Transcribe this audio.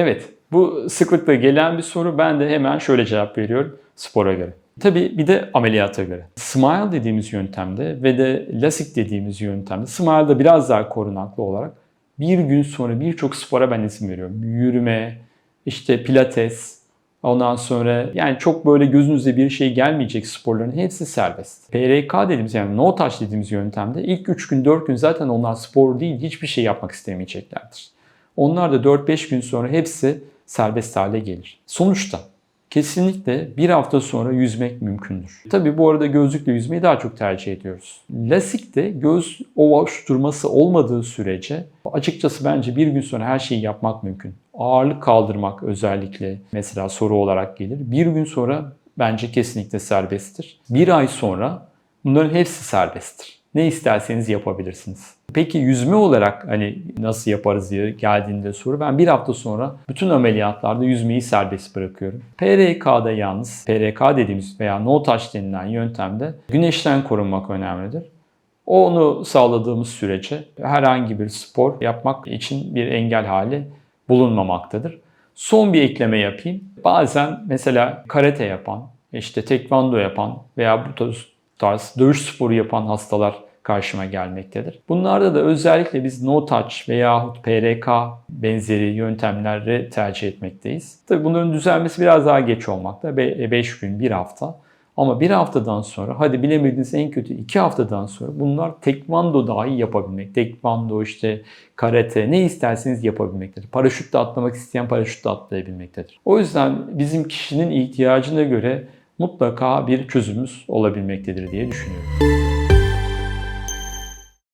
Evet, bu sıklıkla gelen bir soru. Ben de hemen şöyle cevap veriyorum spora göre. Tabii bir de ameliyata göre. Smile dediğimiz yöntemde ve de LASIK dediğimiz yöntemde Smile'da biraz daha korunaklı olarak bir gün sonra birçok spora ben izin veriyorum. Yürüme, işte pilates, ondan sonra yani çok böyle gözünüze bir şey gelmeyecek sporların hepsi serbest. PRK dediğimiz yani no touch dediğimiz yöntemde ilk 3 gün 4 gün zaten onlar spor değil hiçbir şey yapmak istemeyeceklerdir. Onlar da 4-5 gün sonra hepsi serbest hale gelir. Sonuçta kesinlikle bir hafta sonra yüzmek mümkündür. Tabii bu arada gözlükle yüzmeyi daha çok tercih ediyoruz. Lasikte göz ovuşturması olmadığı sürece açıkçası bence bir gün sonra her şeyi yapmak mümkün. Ağırlık kaldırmak özellikle mesela soru olarak gelir. Bir gün sonra bence kesinlikle serbesttir. Bir ay sonra bunların hepsi serbesttir. Ne isterseniz yapabilirsiniz. Peki yüzme olarak hani nasıl yaparız diye geldiğinde soru ben bir hafta sonra bütün ameliyatlarda yüzmeyi serbest bırakıyorum. PRK'da yalnız PRK dediğimiz veya no touch denilen yöntemde güneşten korunmak önemlidir. Onu sağladığımız sürece herhangi bir spor yapmak için bir engel hali bulunmamaktadır. Son bir ekleme yapayım. Bazen mesela karate yapan, işte tekvando yapan veya bu tarz dövüş sporu yapan hastalar karşıma gelmektedir. Bunlarda da özellikle biz no touch veyahut PRK benzeri yöntemleri tercih etmekteyiz. Tabii bunların düzelmesi biraz daha geç olmakta. 5 gün, 1 hafta. Ama bir haftadan sonra, hadi bilemediğiniz en kötü iki haftadan sonra bunlar tekvando dahi yapabilmek. Tekvando işte karate ne isterseniz yapabilmektedir. Paraşütle atlamak isteyen paraşütle atlayabilmektedir. O yüzden bizim kişinin ihtiyacına göre mutlaka bir çözümümüz olabilmektedir diye düşünüyorum.